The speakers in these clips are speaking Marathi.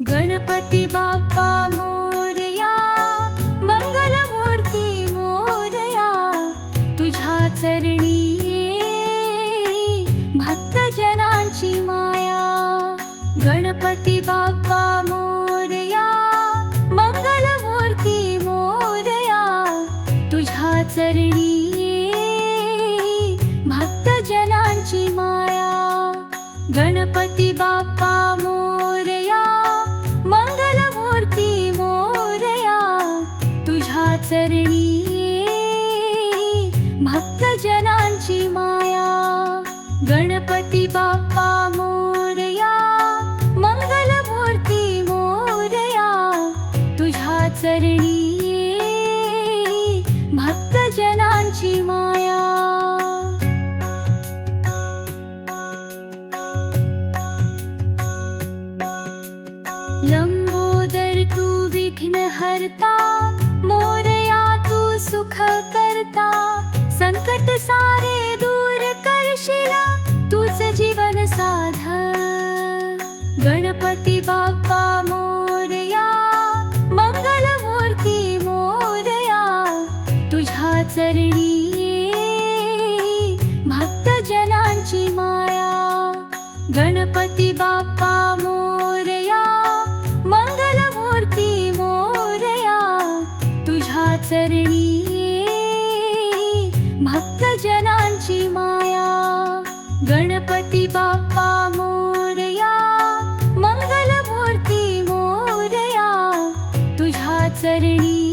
गणपती बाप्पा मोरया मंगलमूर्ती मोरया तुझ्या चरणी ये, भक्तजनांची माया. गणपती बाप्पा मोरया मंगलमूर्ती मोरया तुझ्या चरणी ये, भक्तजनांची माया. गणपती बाप्पा तुझ्या चरणी. भक्तजनांची माया गणपती बाप्पा मोरया मंगलमूर्ती मोरया तुझ्या चरणी. भक्तजनांची माया. लंबोदर तू विघ्न हरता संकट सारे दूर करशिला तुझ जीवन साध गणपती बाप्पा मोरया मंगल मूर्ती मोरया तुझ्या चरणी भक्त जनांची माया. गणपती बाप्पा मोरया मंगल मूर्ती मोरया तुझ्या चरणी भक्तजनांची माया. गणपती बाप्पा मोरया मंगल मूर्ती मोरया तुझ्या चरणी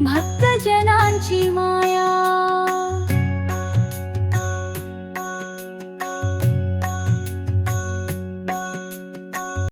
भक्तजनांची माया.